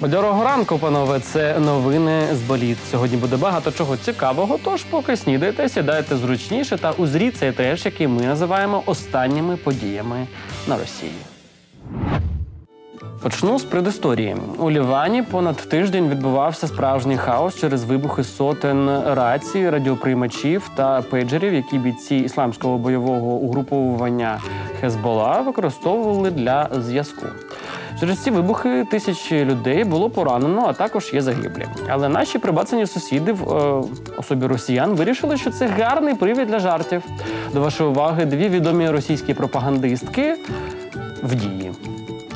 Бадьорого ранку, панове, це новини з боліт. Сьогодні буде багато чого цікавого. Тож, поки снідайте, сідайте зручніше та узріть цей треш, який ми називаємо останніми подіями на Росії. Почну з предісторії. У Лівані понад тиждень відбувався справжній хаос через вибухи сотень рацій, радіоприймачів та пейджерів, які бійці ісламського бойового угруповування Хезбола використовували для зв'язку. Через ці вибухи тисячі людей було поранено, а також є загиблі. Але наші прибацані сусіди в е, особі росіян вирішили, що це гарний привід для жартів. До вашої уваги дві відомі російські пропагандистки в дії.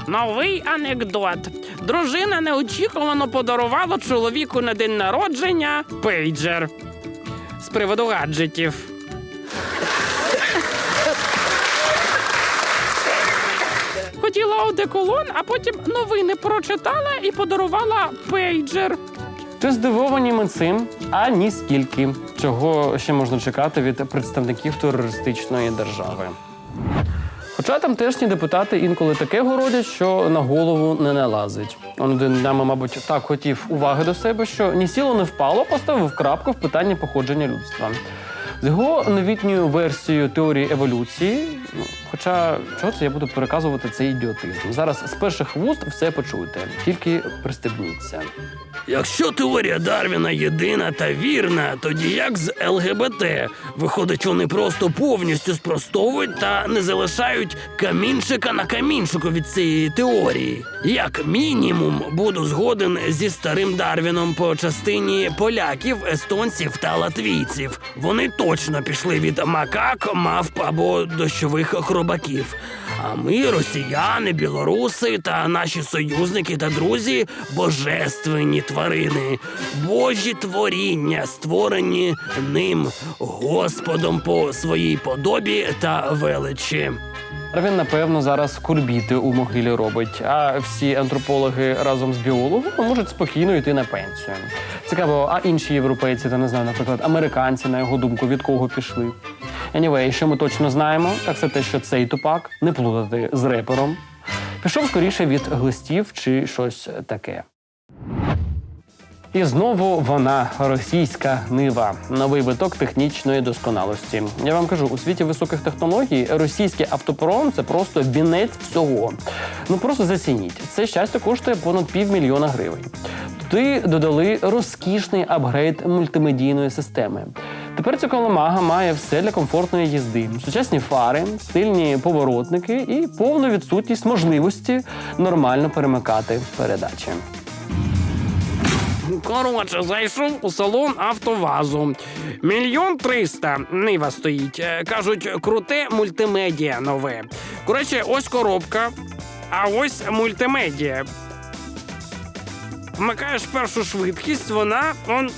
Новий анекдот. Дружина неочікувано подарувала чоловіку на день народження пейджер з приводу гаджетів. Одеколон, а потім новини прочитала і подарувала пейджер. Чи здивовані ми цим? А ні скільки. Чого ще можна чекати від представників терористичної держави? Хоча тамтешні депутати інколи таке городять, що на голову не налазить. Он один днями, мабуть, так хотів уваги до себе, що ні сіло, не впало, поставив крапку в питанні походження людства. З його новітньою версією теорії еволюції, ну, хоча чого це я буду переказувати цей ідіотизм. Зараз з перших вуст все почуєте, тільки пристебніться. Якщо теорія Дарвіна єдина та вірна, тоді як з ЛГБТ? Виходить, вони просто повністю спростовують та не залишають камінчика на камінчику від цієї теорії. Як мінімум, буду згоден зі старим Дарвіном по частині поляків, естонців та латвійців. Вони точно пішли від макак, мавп або дощових хробаків. А ми, росіяни, білоруси та наші союзники та друзі, божественні тварини, божі творіння, створені ним Господом по своїй подобі та величі. Він, напевно, зараз кульбіти у могилі робить, а всі антропологи разом з біологами можуть спокійно йти на пенсію. Цікаво, а інші європейці, та не знаю, наприклад, американці, на його думку, від кого пішли. Anyway, що ми точно знаємо, так це те, що цей тупак не плутати з репером. Пішов скоріше від глистів чи щось таке. І знову вона російська нива, новий виток технічної досконалості. Я вам кажу, у світі високих технологій російський автопром це просто вінець всього. Ну просто зацініть. Це щастя коштує понад півмільйона гривень. Туди додали розкішний апгрейд мультимедійної системи. Тепер ця колемага має все для комфортної їзди: сучасні фари, стильні поворотники і повну відсутність можливості нормально перемикати передачі. Коротше, зайшов у салон автовазу. Мільйон триста нива стоїть. Е, Кажуть, круте мультимедіа нове. Коротше, ось коробка, а ось мультимедіа. Вмикаєш першу швидкість, вона он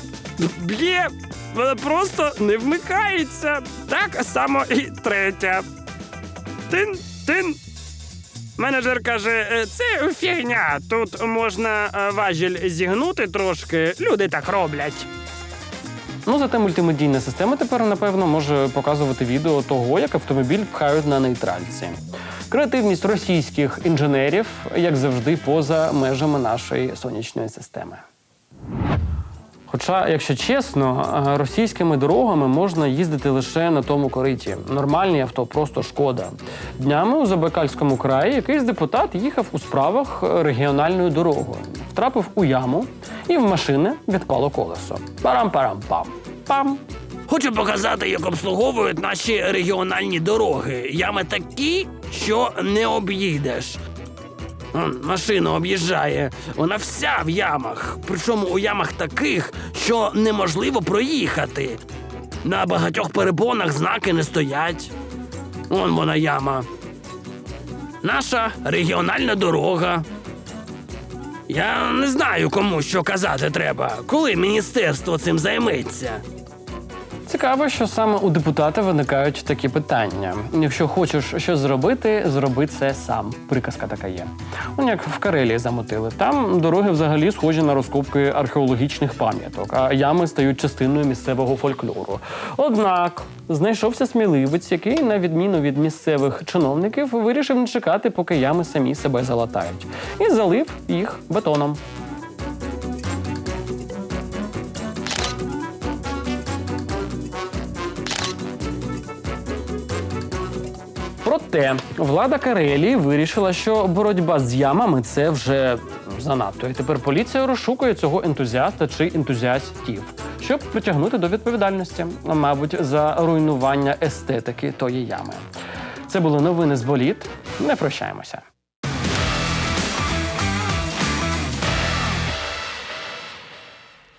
б'є, вона просто не вмикається. Так само і третя. Тин, тин. Менеджер каже: «Е, це фігня. Тут можна е, важіль зігнути трошки. Люди так роблять. Ну, зате мультимедійна система тепер, напевно, може показувати відео того, як автомобіль пхають на нейтральці. Креативність російських інженерів, як завжди, поза межами нашої сонячної системи. Хоча, якщо чесно, е, російськими дорогами можна їздити лише на тому кориті. Нормальні авто просто шкода. Днями у Забайкальському краї якийсь депутат їхав у справах е, регіональною дорогою, втрапив у яму і в машини відпало колесо. Парам-парам-пам. Пам. Хочу показати, як обслуговують наші регіональні дороги. Ями такі, що не об'їдеш. Он, машина об'їжджає, вона вся в ямах. Причому у ямах таких, що неможливо проїхати. На багатьох перепонах знаки не стоять. Он вона яма. Наша регіональна дорога. Я не знаю, кому що казати треба, коли міністерство цим займеться. Цікаво, що саме у депутата виникають такі питання. Якщо хочеш щось зробити, зроби це сам. Приказка така є. Он як в Карелії замотили. Там дороги взагалі схожі на розкопки археологічних пам'яток, а ями стають частиною місцевого фольклору. Однак знайшовся сміливець, який, на відміну від місцевих чиновників, вирішив не чекати, поки ями самі себе залатають, і залив їх бетоном. Проте влада Карелії вирішила, що боротьба з ямами це вже занадто. І тепер поліція розшукує цього ентузіаста чи ентузіастів, щоб притягнути до відповідальності, мабуть, за руйнування естетики тої ями. Це були новини з боліт. Не прощаємося.